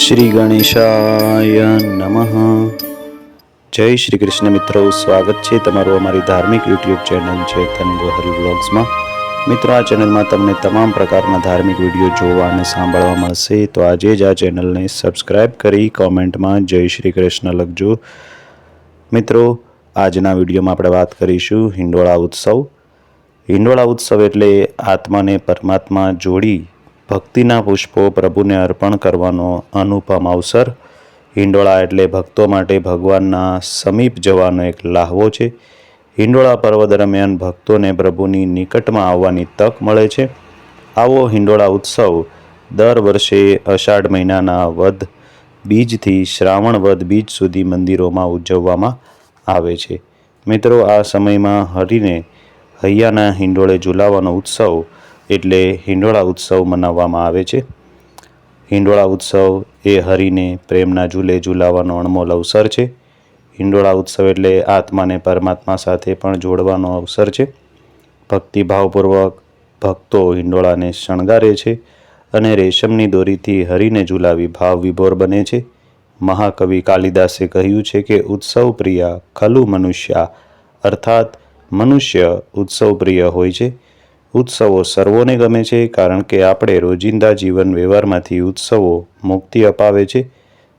શ્રી ગણેશાય નમઃ. જય શ્રી કૃષ્ણ મિત્રો, સ્વાગત છે તમારું અમારી ધાર્મિક યુટ્યુબ ચેનલ છે તનગો હરિ બ્લોગ્સમાં મિત્રો, આ ચેનલમાં તમને તમામ પ્રકારના ધાર્મિક વીડિયો જોવા અને સાંભળવા મળશે. તો આજે જ આ ચેનલને સબસ્ક્રાઈબ કરી કોમેન્ટમાં જય શ્રી કૃષ્ણ લખજો. મિત્રો, આજના વિડીયોમાં આપણે વાત કરીશું હિંડોળા ઉત્સવ. હિંડોળા ઉત્સવ એટલે આત્માને પરમાત્મા જોડી ભક્તિના પુષ્પો પ્રભુને અર્પણ કરવાનો અનુપમ અવસર. હિંડોળા એટલે ભક્તો માટે ભગવાનના સમીપ જવાનો એક લાહવો છે. હિંડોળા પર્વ દરમિયાન ભક્તોને પ્રભુની નિકટમાં આવવાની તક મળે છે. આવો હિંડોળા ઉત્સવ દર વર્ષે અષાઢ મહિનાના વધ બીજથી શ્રાવણ વધ બીજ સુધી મંદિરોમાં ઉજવવામાં આવે છે. મિત્રો, આ સમયમાં હરિને હૈયાના હિંડોળે ઝુલાવાનો ઉત્સવ એટલે હિંડોળા ઉત્સવ મનાવવામાં આવે છે. હિંડોળા ઉત્સવ એ હરિને પ્રેમના ઝૂલે ઝૂલાવાનો અણમોલ અવસર છે. હિંડોળા ઉત્સવ એટલે આત્માને પરમાત્મા સાથે પણ જોડવાનો અવસર છે. ભક્તિભાવપૂર્વક ભક્તો હિંડોળાને શણગારે છે અને રેશમની દોરીથી હરિને ઝુલાવી ભાવ વિભોર બને છે. મહાકવિ કાલિદાસે કહ્યું છે કે ઉત્સવ પ્રિયા ખલુ મનુષ્યા, અર્થાત મનુષ્ય ઉત્સવ પ્રિય હોય છે. ઉત્સવો સર્વોને ગમે છે કારણ કે આપણે રોજિંદા જીવન વ્યવહારમાંથી ઉત્સવો મુક્તિ અપાવે છે.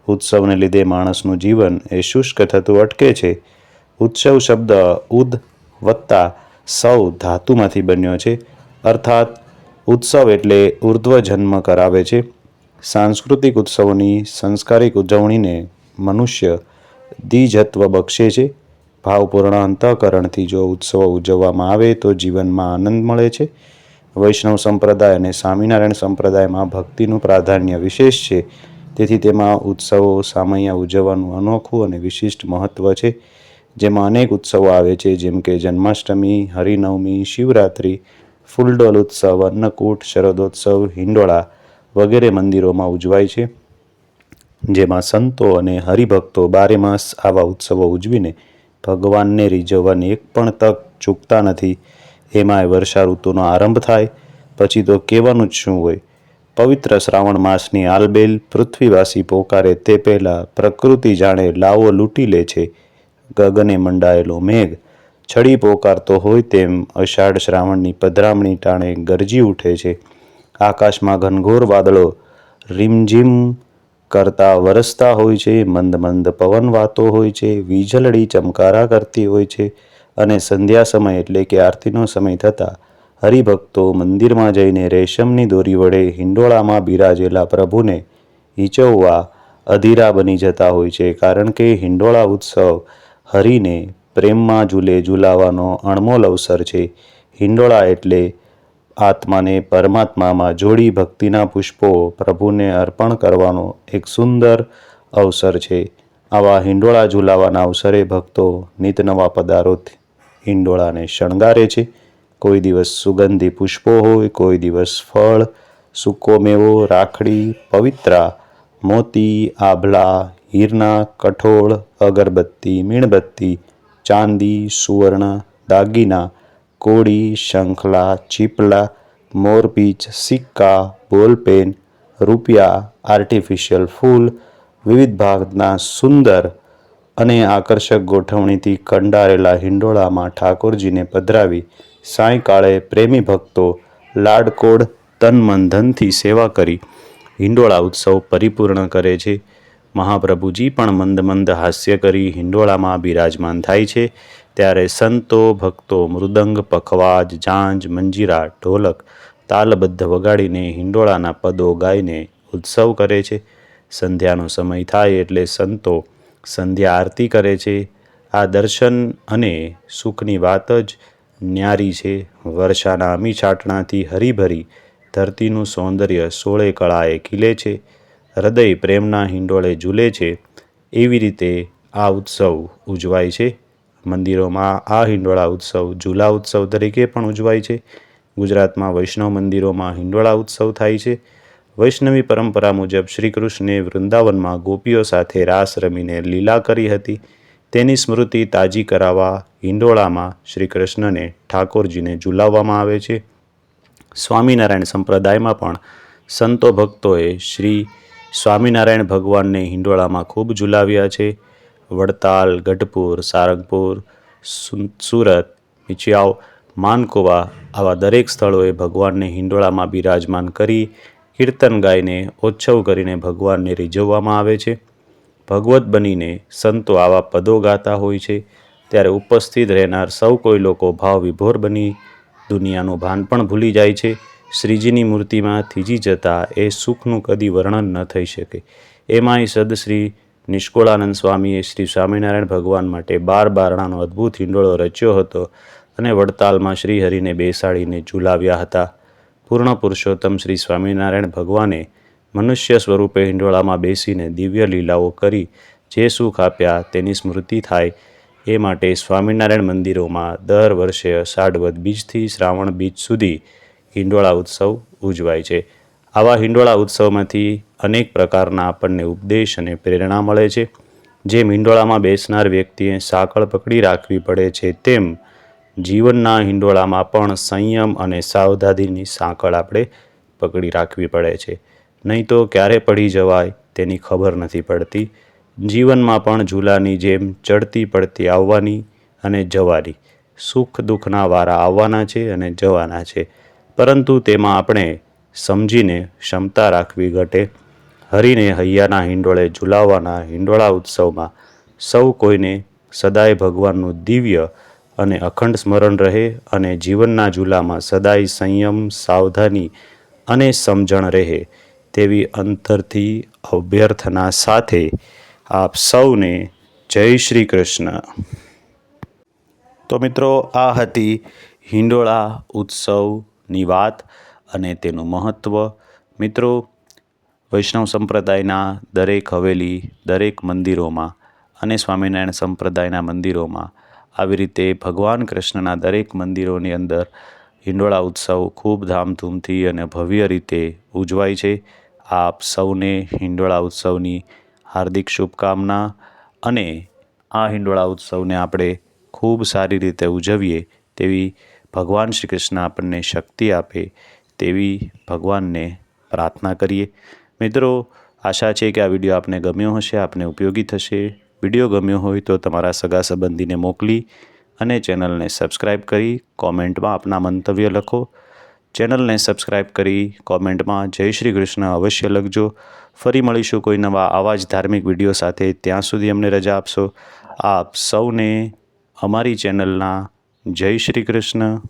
ઉત્સવને લીધે માણસનું જીવન એ શુષ્ક થતું અટકે છે. ઉત્સવ શબ્દ ઉદ વત્તા સૌ ધાતુમાંથી બન્યો છે. અર્થાત, ઉત્સવ એટલે ઉર્ધ્વ જન્મ કરાવે છે. સાંસ્કૃતિક ઉત્સવોની સંસ્કારિક ઉજવણીને મનુષ્ય દ્વિજત્વ બક્ષે છે. ભાવપૂર્ણ અંતઃકરણથી જો ઉત્સવ ઉજવવામાં આવે તો જીવનમાં આનંદ મળે છે. વૈષ્ણવ સંપ્રદાય અને સ્વામિનારાયણ સંપ્રદાયમાં ભક્તિનું પ્રાધાન્ય વિશેષ છે. તેથી તેમાં ઉત્સવો સામૈયા ઉજવવાનું અનોખું અને વિશિષ્ટ મહત્ત્વ છે. જેમાં અનેક ઉત્સવો આવે છે, જેમ કે જન્માષ્ટમી, હરિનવમી, શિવરાત્રિ, ફૂલડોલ ઉત્સવ, અન્નકૂટ, શરદોત્સવ, હિંડોળા વગેરે મંદિરોમાં ઉજવાય છે. જેમાં સંતો અને હરિભક્તો બારે માસ આવા ઉત્સવો ઉજવીને ભગવાનને રીઝવવાની એક પણ તક ચૂકતા નથી. એમાંય વર્ષા ઋતુનો આરંભ થાય, પછી તો કહેવાનું જ શું હોય. પવિત્ર શ્રાવણ માસની આલબેલ પૃથ્વીવાસી પોકારે તે પહેલાં પ્રકૃતિ જાણે લાવો લૂંટી લે છે. ગગને મંડાયેલો મેઘ છડી પોકારતો હોય તેમ અષાઢ શ્રાવણની પધરામણી ટાણે ગરજી ઉઠે છે. આકાશમાં ઘનઘોર વાદળો રીમઝીમ કરતા વરસતા હોય છે, મંદ મંદ પવન વાતો હોય છે, વીજળડી ચમકારા કરતી હોય છે અને સંધ્યા સમય એટલે કે આરતીનો સમય થતાં હરિભક્તો મંદિરમાં જઈને રેશમની દોરી વડે હિંડોળામાં બિરાજેલા પ્રભુને હિંચવવા અધીરા બની જતા હોય છે, કારણ કે હિંડોળા ઉત્સવ હરિને પ્રેમમાં ઝૂલે ઝૂલાવાનો અણમોલ અવસર છે. હિંડોળા એટલે આત્માને પરમાત્મામાં જોડી ભક્તિના પુષ્પો પ્રભુને અર્પણ કરવાનો એક સુંદર અવસર છે. આવા હિંડોળા ઝુલાવાના અવસરે ભક્તો નિત નવા પદાર્થોથી હિંડોળાને શણગારે છે. કોઈ દિવસ સુગંધી પુષ્પો હોય, કોઈ દિવસ ફળ, સૂકો મેવો, રાખડી, પવિત્રા, મોતી, આભલા, હીરના, કઠોળ, અગરબત્તી, મીણબત્તી, ચાંદી, સુવર્ણ, દાગીના કોડી શંખલા, ચીપલા મોરપીચ સિક્કા, બોલપેન, રૂપિયા, આર્ટિફિશિયલ ફૂલ, વિવિધ ભાગના સુંદર અને આકર્ષક ગોઠવણીથી કંડારેલા હિંડોળામાં ઠાકોરજીને પધરાવી સાંયકાળે પ્રેમી ભક્તો લાડકોડ તન મન ધનથી સેવા કરી. હિંડોળા ઉત્સવ પરિપૂર્ણ કરે છે. મહાપ્રભુજી પણ મંદ મંદ હાસ્ય કરી હિંડોળામાં બિરાજમાન થાય છે. ત્યારે સંતો, ભક્તો, મૃદંગ, પખવાજ, ઝાંઝ, મંજીરા, ઢોલક, તાલબદ્ધ વગાડીને હિંડોળાના પદો ગાઈને ઉત્સવ કરે છે. સંધ્યાનો સમય થાય એટલે સંતો સંધ્યા આરતી કરે છે. આ દર્શન અને સુખની વાત જ ન્યારી છે. વર્ષાના અમી છાટણાથી હરીભરી ધરતીનું સૌંદર્ય સોળે કળાએ ખીલે છે. હૃદય પ્રેમના હિંડોળે ઝૂલે છે. એવી રીતે આ ઉત્સવ ઉજવાય છે. મંદિરોમાં આ હિંડોળા ઉત્સવ ઝૂલા ઉત્સવ તરીકે પણ ઉજવાય છે. ગુજરાતમાં વૈષ્ણવ મંદિરોમાં હિંડોળા ઉત્સવ થાય છે. વૈષ્ણવી પરંપરા મુજબ શ્રી કૃષ્ણે વૃંદાવનમાં ગોપીઓ સાથે રાસ રમીને લીલા કરી હતી. તેની સ્મૃતિ તાજી કરાવવા હિંડોળામાં શ્રી કૃષ્ણને ઠાકોરજીને ઝુલાવવામાં આવે છે. સ્વામિનારાયણ સંપ્રદાયમાં પણ સંતો ભક્તોએ શ્રી સ્વામિનારાયણ ભગવાનને હિંડોળામાં ખૂબ ઝુલાવ્યા છે. વડતાલ, ગઢપુર, સારંગપુર સુરત મિચિયાવ માનકોવા આવા દરેક સ્થળોએ ભગવાનને હિંડોળામાં બિરાજમાન કરી કીર્તન ગાઈને ઓચ્છવ કરીને ભગવાનને રીઝવવામાં આવે છે. ભગવત બનીને સંતો આવા પદો ગાતા હોય છે. ત્યારે ઉપસ્થિત રહેનાર સૌ કોઈ લોકો ભાવ વિભોર બની દુનિયાનું ભાન પણ ભૂલી જાય છે. શ્રીજીની મૂર્તિમાં થીજી જતા એ સુખનું કદી વર્ણન ન થઈ શકે. એમાંય સદશ્રી નિષ્કુળાનંદ સ્વામીએ શ્રી સ્વામિનારાયણ ભગવાન માટે બાર બારણાનો અદ્ભુત હિંડોળો રચ્યો હતો અને વડતાલમાં શ્રી હરિને બેસાડીને ઝુલાવ્યા હતા. પૂર્ણ પુરુષોત્તમ શ્રી સ્વામિનારાયણ ભગવાને મનુષ્ય સ્વરૂપે હિંડોળામાં બેસીને દિવ્ય લીલાઓ કરી જે સુખ આપ્યા તેની સ્મૃતિ થાય એ માટે સ્વામિનારાયણ મંદિરોમાં દર વર્ષે અષાઢવદ બીજથી શ્રાવણ બીજ સુધી હિંડોળા ઉત્સવ ઉજવાય છે. આવા હિંડોળા ઉત્સવમાંથી અનેક પ્રકારના આપણને ઉપદેશ અને પ્રેરણા મળે છે. જેમ હિંડોળામાં બેસનાર વ્યક્તિએ સાંકળ પકડી રાખવી પડે છે, તેમ જીવનના હિંડોળામાં પણ સંયમ અને સાવધાનીની સાંકળ આપણે પકડી રાખવી પડે છે. નહીં તો ક્યારે પડી જવાય તેની ખબર નથી પડતી. જીવનમાં પણ ઝૂલાની જેમ ચડતી પડતી આવવાની અને જવાની સુખ દુઃખના વારા આવવાના છે અને જવાના છે. પરંતુ તેમાં આપણે સમજીને ક્ષમતા રાખવી ઘટે. હરીને હૈયાના હિંડોળે ઝુલાવવાના હિંડોળા ઉત્સવમાં સૌ કોઈને સદાય ભગવાનનું દિવ્ય અને અખંડ સ્મરણ રહે અને જીવનના ઝૂલામાં સદાય સંયમ, સાવધાની અને સમજણ રહે તેવી અંતરથી અભ્યર્થના સાથે આપ સૌને જય શ્રી કૃષ્ણ. તો મિત્રો આ હતી હિંડોળા ઉત્સવની વાત. અને તેનું મહત્ત્વ મિત્રો, વૈષ્ણવ સંપ્રદાયના દરેક હવેલી, દરેક મંદિરોમાં અને સ્વામિનારાયણ સંપ્રદાયના મંદિરોમાં આવી રીતે ભગવાન કૃષ્ણના દરેક મંદિરોની અંદર હિંડોળા ઉત્સવ ખૂબ ધામધૂમથી અને ભવ્ય રીતે ઉજવાય છે. આપ સૌને હિંડોળા ઉત્સવની હાર્દિક શુભકામના અને આ હિંડોળા ઉત્સવને આપણે ખૂબ સારી રીતે ઉજવીએ તેવી ભગવાન શ્રી કૃષ્ણ આપણને શક્તિ આપે તેવી ભગવાનને પ્રાર્થના કરીએ. મિત્રો, આશા છે કે આ વીડિયો આપને ગમ્યો હશે, આપને ઉપયોગી થશે. વીડિયો ગમ્યો હોય તો તમારા સગા સંબંધીને મોકલી અને ચેનલને સબસ્ક્રાઇબ કરી કોમેન્ટમાં આપના મંતવ્ય લખો. ચેનલને સબસ્ક્રાઇબ કરી કોમેન્ટમાં જય શ્રી કૃષ્ણ અવશ્ય લખજો. ફરી મળીશું કોઈ નવા આવા જ ધાર્મિક વીડિયો સાથે. ત્યાં સુધી અમને રજા આપશો. આપ સૌને અમારી ચેનલના જય શ્રી કૃષ્ણ.